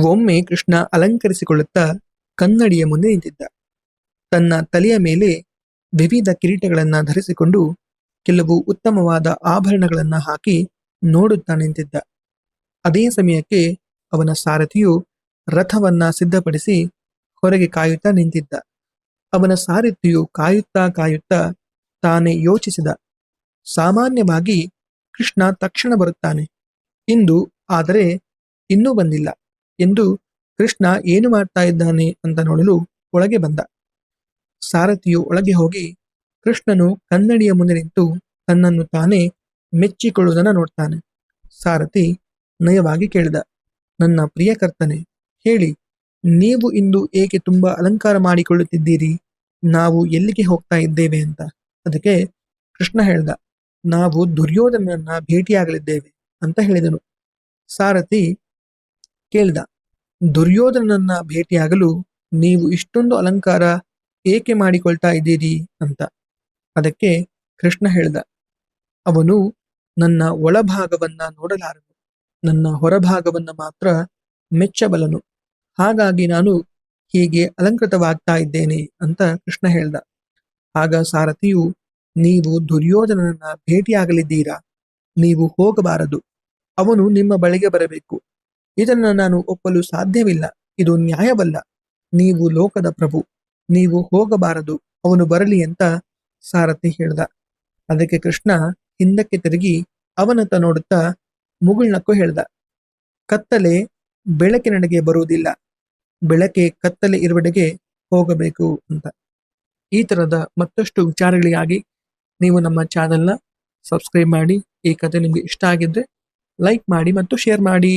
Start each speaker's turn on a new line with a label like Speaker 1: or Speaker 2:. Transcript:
Speaker 1: ಒಮ್ಮೆ ಕೃಷ್ಣ ಅಲಂಕರಿಸಿಕೊಳ್ಳುತ್ತಾ ಕನ್ನಡಿಯ ಮುಂದೆ ನಿಂತಿದ್ದ. ತನ್ನ ತಲೆಯ ಮೇಲೆ ವಿವಿಧ ಕಿರೀಟಗಳನ್ನ ಧರಿಸಿಕೊಂಡು ಕೆಲವು ಉತ್ತಮವಾದ ಆಭರಣಗಳನ್ನ ಹಾಕಿ ನೋಡುತ್ತಾ ನಿಂತಿದ್ದ. ಅದೇ ಸಮಯಕ್ಕೆ ಅವನ ಸಾರಥಿಯು ರಥವನ್ನ ಸಿದ್ಧಪಡಿಸಿ ಹೊರಗೆ ಕಾಯುತ್ತಾ ನಿಂತಿದ್ದ. ಅವನ ಸಾರಥಿಯು ಕಾಯುತ್ತಾ ಕಾಯುತ್ತಾ ತಾನೇ ಯೋಚಿಸಿದ. ಸಾಮಾನ್ಯವಾಗಿ ಕೃಷ್ಣ ತಕ್ಷಣ ಬರುತ್ತಾನೆ. ಇಂದು ಆದರೆ ಇನ್ನೂ ಬಂದಿಲ್ಲ. ಎಂದು ಕೃಷ್ಣ ಏನು ಮಾಡ್ತಾ ಇದ್ದಾನೆ ಅಂತ ನೋಡಲು ಒಳಗೆ ಬಂದ. ಸಾರಥಿಯು ಒಳಗೆ ಹೋಗಿ ಕೃಷ್ಣನು ಕನ್ನಡಿಯ ಮುಂದೆ ನಿಂತು ತನ್ನನ್ನು ತಾನೇ ಮೆಚ್ಚಿಕೊಳ್ಳುವುದನ್ನು ನೋಡ್ತಾನೆ. ಸಾರಥಿ ನಯವಾಗಿ ಕೇಳಿದ, ನನ್ನ ಪ್ರಿಯಕರ್ತನೆ ಹೇಳಿ, ನೀವು ಇಂದು ಏಕೆ ತುಂಬಾ ಅಲಂಕಾರ ಮಾಡಿಕೊಳ್ಳುತ್ತಿದ್ದೀರಿ? ನಾವು ಎಲ್ಲಿಗೆ ಹೋಗ್ತಾ ಇದ್ದೇವೆ ಅಂತ. ಅದಕ್ಕೆ ಕೃಷ್ಣ ಹೇಳ್ದ, ನಾವು ದುರ್ಯೋಧನನ್ನ ಭೇಟಿಯಾಗಲಿದ್ದೇವೆ ಅಂತ ಹೇಳಿದನು. ಸಾರಥಿ ಕೇಳಿದ. ದುರ್ಯೋಧನನ್ನ ಭೇಟಿಯಾಗಲು ನೀವು ಇಷ್ಟೊಂದು ಅಲಂಕಾರ ಏಕೆ ಮಾಡಿಕೊಳ್ತಾ ಇದ್ದೀರಿ ಅಂತ. ಅದಕ್ಕೆ ಕೃಷ್ಣ ಹೇಳ್ದ. ಅವನು ನನ್ನ ಒಳಭಾಗವನ್ನ ನೋಡಲಾರನು. ನನ್ನ ಹೊರಭಾಗವನ್ನ ಮಾತ್ರ ಮೆಚ್ಚಬಲನು ಹಾಗಾಗಿ ನಾನು ಹೀಗೆ ಅಲಂಕೃತವಾಗ್ತಾ ಇದ್ದೇನೆ ಅಂತ ಕೃಷ್ಣ ಹೇಳ್ದ. ಆಗ ಸಾರಥಿಯು, ನೀವು ದುರ್ಯೋಧನನನ್ನ ಭೇಟಿಯಾಗಲಿದ್ದೀರಾ? ನೀವು ಹೋಗಬಾರದು. ಅವನು ನಿಮ್ಮ ಬಳಿಗೆ ಬರಬೇಕು. ಇದನ್ನ ನಾನು ಒಪ್ಪಲು ಸಾಧ್ಯವಿಲ್ಲ. ಇದು ನ್ಯಾಯವಲ್ಲ. ನೀವು ಲೋಕದ ಪ್ರಭು. ನೀವು ಹೋಗಬಾರದು. ಅವನು ಬರಲಿ ಅಂತ ಸಾರಥಿ ಹೇಳ್ದ. ಅದಕ್ಕೆ ಕೃಷ್ಣ ಹಿಂದಕ್ಕೆ ತಿರುಗಿ ಅವನತ್ತ ನೋಡುತ್ತಾ ಮುಗುಳ್ನಕ್ಕೂ ಹೇಳ್ದ. ಕತ್ತಲೆ ಬೆಳಕಿನಡೆಗೆ ಬರುವುದಿಲ್ಲ. ಬೆಳಕೆ ಕತ್ತಲೆ ಇರುವಡೆಗೆ ಹೋಗಬೇಕು ಅಂತ. ಈ ತರದ ಮತ್ತಷ್ಟು ವಿಚಾರಗಳಿಗಾಗಿ ನೀವು ನಮ್ಮ ಚಾನೆಲ್ನ ಸಬ್ಸ್ಕ್ರೈಬ್ ಮಾಡಿ. ಈ ಕಥೆ ನಿಮಗೆ ಇಷ್ಟ ಆಗಿದ್ರೆ ಲೈಕ್ ಮಾಡಿ ಮತ್ತು ಶೇರ್ ಮಾಡಿ.